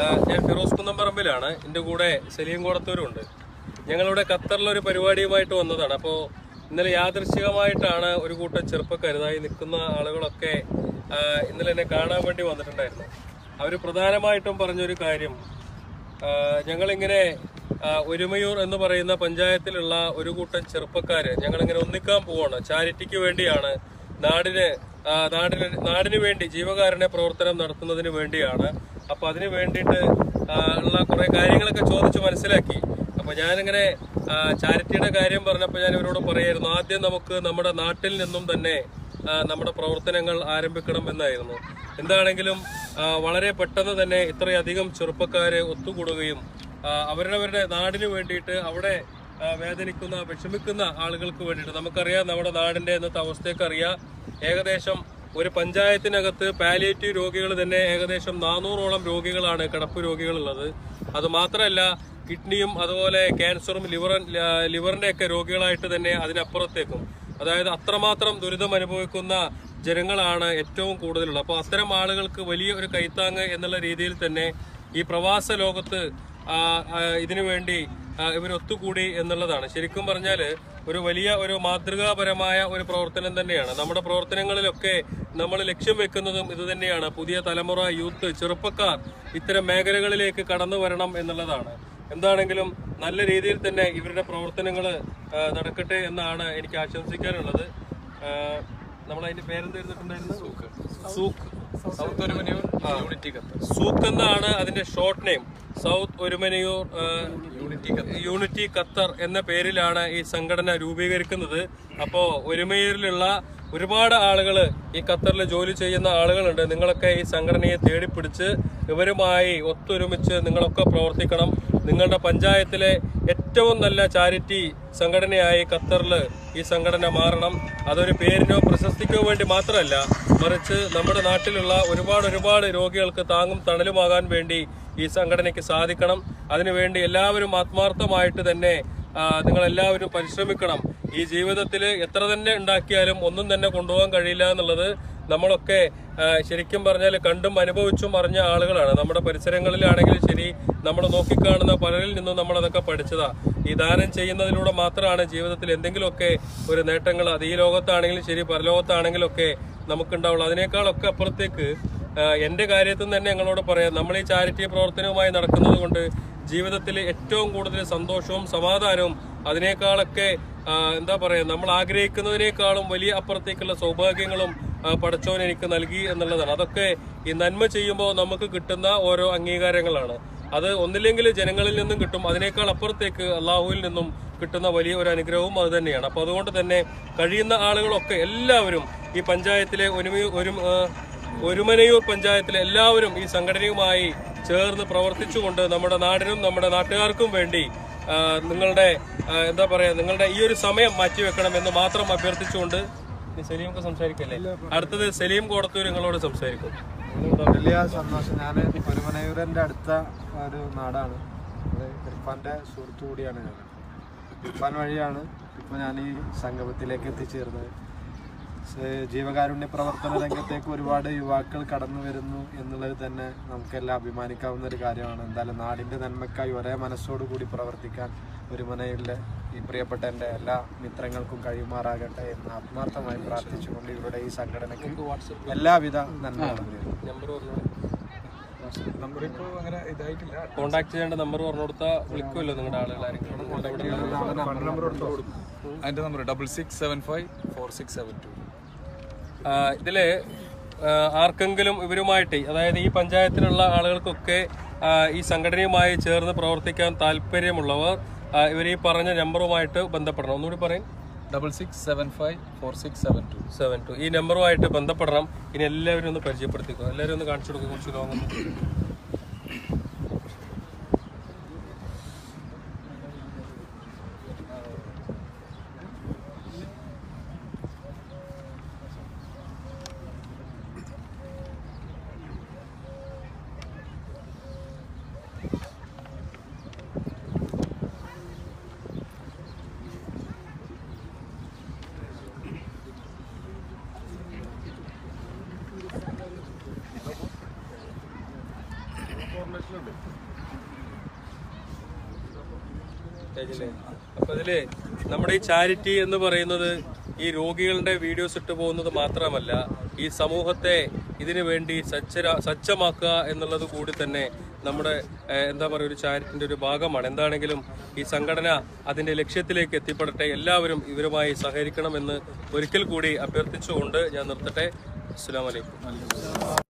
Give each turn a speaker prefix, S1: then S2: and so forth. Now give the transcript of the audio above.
S1: ഞാൻ ഫിറോസ് കുന്നംപറമ്പിലാണ്. എന്റെ കൂടെ സലീം കോടത്തൂരുണ്ട്. ഞങ്ങളിവിടെ ഖത്തറിലൊരു പരിപാടിയുമായിട്ട് വന്നതാണ്. അപ്പോൾ ഇന്നലെ യാദൃശികമായിട്ടാണ് ഒരു കൂട്ടം ചെറുപ്പക്കരുതായി നിൽക്കുന്ന ആളുകളൊക്കെ ഇന്നലെ എന്നെ കാണാൻ വേണ്ടി വന്നിട്ടുണ്ടായിരുന്നു. അവർ പ്രധാനമായിട്ടും പറഞ്ഞൊരു കാര്യം ഞങ്ങളിങ്ങനെ ഒരുമയൂർ എന്ന് പറയുന്ന പഞ്ചായത്തിലുള്ള ഒരു കൂട്ടം ചെറുപ്പക്കാർ ഞങ്ങളിങ്ങനെ ഒന്നിക്കാൻ പോവാണ്. ചാരിറ്റിക്ക് വേണ്ടിയാണ് നാടിന് നാടിന് നാടിന് വേണ്ടി ജീവകാരുണ്യ പ്രവർത്തനം നടത്തുന്നതിന് വേണ്ടിയാണ്. അപ്പൊ അതിന് വേണ്ടിയിട്ട് ഉള്ള കുറെ കാര്യങ്ങളൊക്കെ ചോദിച്ച് മനസ്സിലാക്കി. അപ്പൊ ഞാനിങ്ങനെ ചാരിറ്റിയുടെ കാര്യം പറഞ്ഞപ്പോൾ ഞാൻ ഇവരോട് പറയായിരുന്നു ആദ്യം നമുക്ക് നമ്മുടെ നാട്ടിൽ നിന്നും തന്നെ നമ്മുടെ പ്രവർത്തനങ്ങൾ ആരംഭിക്കണം എന്നായിരുന്നു. എന്താണെങ്കിലും വളരെ പെട്ടെന്ന് തന്നെ ഇത്രയധികം ചെറുപ്പക്കാര് ഒത്തുകൂടുകയും അവരവരുടെ നാടിന് വേണ്ടിയിട്ട് അവിടെ വേദനിക്കുന്ന വിഷമിക്കുന്ന ആളുകൾക്ക് വേണ്ടിയിട്ട് നമുക്കറിയാം നമ്മുടെ നാടിന്റെ ഇന്നത്തെ അവസ്ഥയൊക്കെ അറിയാം. ഏകദേശം ഒരു പഞ്ചായത്തിനകത്ത് പാലിയേറ്റീവ് രോഗികൾ തന്നെ ഏകദേശം നാനൂറോളം രോഗികളാണ് കിടപ്പ് രോഗികളുള്ളത്. അത് മാത്രമല്ല കിഡ്നിയും അതുപോലെ ക്യാൻസറും ലിവർ ലിവറിന്റെ ഒക്കെ രോഗികളായിട്ട് തന്നെ അതിനപ്പുറത്തേക്കും. അതായത് അത്രമാത്രം ദുരിതം അനുഭവിക്കുന്ന ജനങ്ങളാണ് ഏറ്റവും കൂടുതലുള്ളത്. അപ്പോൾ അത്തരം ആളുകൾക്ക് വലിയ ഒരു കൈത്താങ്ങ് എന്നുള്ള രീതിയിൽ തന്നെ ഈ പ്രവാസ ലോകത്ത് ആ, ഒത്തുകൂടി എന്നുള്ളതാണ്. ശരിക്കും പറഞ്ഞാൽ ഒരു വലിയ ഒരു മാതൃകാപരമായ ഒരു പ്രവർത്തനം തന്നെയാണ്. നമ്മുടെ പ്രവർത്തനങ്ങളിലൊക്കെ നമ്മൾ ലക്ഷ്യം വെക്കുന്നതും ഇതുതന്നെയാണ് പുതിയ തലമുറ യൂത്ത് ചെറുപ്പക്കാർ ഇത്തരം മേഖലകളിലേക്ക് കടന്നു വരണം എന്നുള്ളതാണ്. എന്താണെങ്കിലും നല്ല രീതിയിൽ തന്നെ ഇവരുടെ പ്രവർത്തനങ്ങൾ നടക്കട്ടെ എന്നാണ് എനിക്ക് ആശംസിക്കാനുള്ളത്. നമ്മൾ അതിന്റെ souq.
S2: South Orumaniyur unity Qatar
S1: souq എന്നാണ് അതിന്റെ short name south Orumanayur unity Qatar എന്ന പേരിലാണ് ഈ സംഘടന രൂപീകരിക്കുന്നത്. അപ്പോ ഒരുമയൂരിലുള്ള ഒരുപാട് ആളുകൾ ഈ ഖത്തറിൽ ജോലി ചെയ്യുന്ന ആളുകളുണ്ട്. നിങ്ങളൊക്കെ ഈ സംഘടനയെ തേടിപ്പിടിച്ച് ഇവരുമായി ഒത്തൊരുമിച്ച് നിങ്ങളൊക്കെ പ്രവർത്തിക്കണം. നിങ്ങളുടെ പഞ്ചായത്തിലെ ഏറ്റവും നല്ല ചാരിറ്റി സംഘടനയായി ഖത്തറിൽ ഈ സംഘടന മാറണം. അതൊരു പേരിനോ പ്രശസ്തിക്കോ വേണ്ടി മാത്രമല്ല മറിച്ച് നമ്മുടെ നാട്ടിലുള്ള ഒരുപാട് ഒരുപാട് രോഗികൾക്ക് താങ്ങും തണലുമാകാൻ വേണ്ടി ഈ സംഘടനയ്ക്ക് സാധിക്കണം. അതിനുവേണ്ടി എല്ലാവരും ആത്മാർത്ഥമായിട്ട് തന്നെ നിങ്ങളെല്ലാവരും പരിശ്രമിക്കണം. ഈ ജീവിതത്തിൽ എത്ര തന്നെ ഉണ്ടാക്കിയാലും ഒന്നും തന്നെ കൊണ്ടുപോകാൻ കഴിയില്ല എന്നുള്ളത് നമ്മളൊക്കെ ശരിക്കും പറഞ്ഞാൽ കണ്ടും അനുഭവിച്ചും അറിഞ്ഞ ആളുകളാണ്. നമ്മുടെ പരിസരങ്ങളിലാണെങ്കിലും ശരി നമ്മൾ നോക്കിക്കാണുന്ന പലരിൽ നിന്നും നമ്മൾ അതൊക്കെ പഠിച്ചതാ. ഈ ദാനം ചെയ്യുന്നതിലൂടെ മാത്രമാണ് ജീവിതത്തിൽ എന്തെങ്കിലുമൊക്കെ ഒരു നേട്ടങ്ങൾ അത് ഈ ലോകത്താണെങ്കിലും ശരി പരലോകത്താണെങ്കിലും ഒക്കെ നമുക്കുണ്ടാവുള്ളൂ. അതിനേക്കാളൊക്കെ അപ്പുറത്തേക്ക് എന്റെ കാര്യത്തിൽ തന്നെ ഞങ്ങളോട് പറയാം. നമ്മൾ ഈ ചാരിറ്റി പ്രവർത്തനവുമായി നടക്കുന്നത് കൊണ്ട് ജീവിതത്തിൽ ഏറ്റവും കൂടുതൽ സന്തോഷവും സമാധാനവും അതിനേക്കാളൊക്കെ എന്താ പറയുക നമ്മൾ ആഗ്രഹിക്കുന്നതിനേക്കാളും വലിയ അപ്പുറത്തേക്കുള്ള സൗഭാഗ്യങ്ങളും പടച്ചോൻ എനിക്ക് നൽകി എന്നുള്ളതാണ്. അതൊക്കെ ഈ നന്മ ചെയ്യുമ്പോൾ നമുക്ക് കിട്ടുന്ന ഓരോ അംഗീകാരങ്ങളാണ്. അത് ഒന്നില്ലെങ്കിൽ ജനങ്ങളിൽ നിന്നും കിട്ടും അതിനേക്കാൾ അപ്പുറത്തേക്ക് അള്ളാഹുവിൽ നിന്നും കിട്ടുന്ന വലിയ ഒരു അനുഗ്രഹവും അത് തന്നെയാണ്. അപ്പൊ അതുകൊണ്ട് തന്നെ കഴിയുന്ന ആളുകളൊക്കെ എല്ലാവരും ഈ പഞ്ചായത്തിലെ ഒരുമ ഒരു ഒരുമനയൂർ പഞ്ചായത്തിലെ എല്ലാവരും ഈ സംഘടനയുമായി ചേർന്ന് പ്രവർത്തിച്ചുകൊണ്ട് നമ്മുടെ നാടിനും നമ്മുടെ നാട്ടുകാർക്കും വേണ്ടി നിങ്ങളുടെ എന്താ പറയാ നിങ്ങളുടെ ഈ ഒരു സമയം മാറ്റിവെക്കണം എന്ന് മാത്രം അഭ്യർത്ഥിച്ചുകൊണ്ട് സലീമൊക്കെ സംസാരിക്കല്ലേ? അടുത്തത് സലീം കോടത്തൂർ നിങ്ങളോട് സംസാരിക്കും.
S3: വലിയ സന്തോഷം. ഞാൻ ഒരുമനയൂരന്റെ അടുത്ത ഒരു നാടാണ്. അത് സുഹൃത്തു കൂടിയാണ് ഞാൻ. ഇർഫാൻ വഴിയാണ് ഇപ്പൊ ഞാൻ ഈ സംഗമത്തിലേക്ക് എത്തിച്ചേർന്നത് ജീവകാരുണ്യ പ്രവർത്തന രംഗത്തേക്ക് ഒരുപാട് യുവാക്കൾ കടന്നു വരുന്നു എന്നുള്ളത് തന്നെ നമുക്കെല്ലാം അഭിമാനിക്കാവുന്ന ഒരു കാര്യമാണ്. എന്തായാലും നാടിന്റെ നന്മയ്ക്കായി ഒരേ മനസ്സോടുകൂടി പ്രവർത്തിക്കാൻ ഒരുമനയിലെ ഈ പ്രിയപ്പെട്ട എന്റെ എല്ലാ മിത്രങ്ങൾക്കും കഴിയുമാറാകട്ടെ എന്ന് ആത്മാർത്ഥമായി പ്രാർത്ഥിച്ചുകൊണ്ട് ഇവരുടെ ഈ സംഘടനയ്ക്ക് എല്ലാവിധ നന്മകളും അതിന്റെ
S1: നമ്പർ കോണ്ടാക്ട് ചെയ്യേണ്ട പറഞ്ഞു കൊടുത്താൽ വിളിക്കുമല്ലോ നിങ്ങളുടെ
S2: അതിന്റെ number double six seven five four six seven two.
S1: ആ, ഇതിൽ ആർക്കെങ്കിലും ഇവരുമായിട്ട് അതായത് ഈ പഞ്ചായത്തിലുള്ള ആളുകൾക്കൊക്കെ ഈ സംഘടനയുമായി ചേർന്ന് പ്രവർത്തിക്കാൻ താല്പര്യമുള്ളവർ ഇവർ ഈ പറഞ്ഞ നമ്പറുമായിട്ട് ബന്ധപ്പെടണം. ഒന്നുകൂടി പറയും.
S2: Double six seven five four six seven two
S1: seven two ഈ നമ്പറുമായിട്ട് ബന്ധപ്പെടണം. ഇനി എല്ലാവരും ഒന്ന് പരിചയപ്പെടുത്തിക്കോ. എല്ലാവരും ഒന്ന് കാണിച്ചു കൊടുക്കുക കുറച്ച് ലോകം. അപ്പൊ ഇതിൽ നമ്മുടെ ഈ ചാരിറ്റി എന്ന് പറയുന്നത് ഈ രോഗികളുടെ വീഡിയോസ് ഇട്ട് പോകുന്നത് മാത്രമല്ല ഈ സമൂഹത്തെ ഇതിനു വേണ്ടി സജ്ജര സജ്ജമാക്കുക എന്നുള്ളത് കൂടി തന്നെ നമ്മുടെ എന്താ പറയുക ഒരു ചാരിറ്റിന്റെ ഒരു ഭാഗമാണ്. എന്താണെങ്കിലും ഈ സംഘടന അതിന്റെ ലക്ഷ്യത്തിലേക്ക് എത്തിപ്പെടട്ടെ എല്ലാവരും ഇവരുമായി സഹകരിക്കണമെന്ന് ഒരിക്കൽ കൂടി അഭ്യർത്ഥിച്ചുകൊണ്ട് ഞാൻ നിർത്തട്ടെ. അസ്സാം വലൈക്കും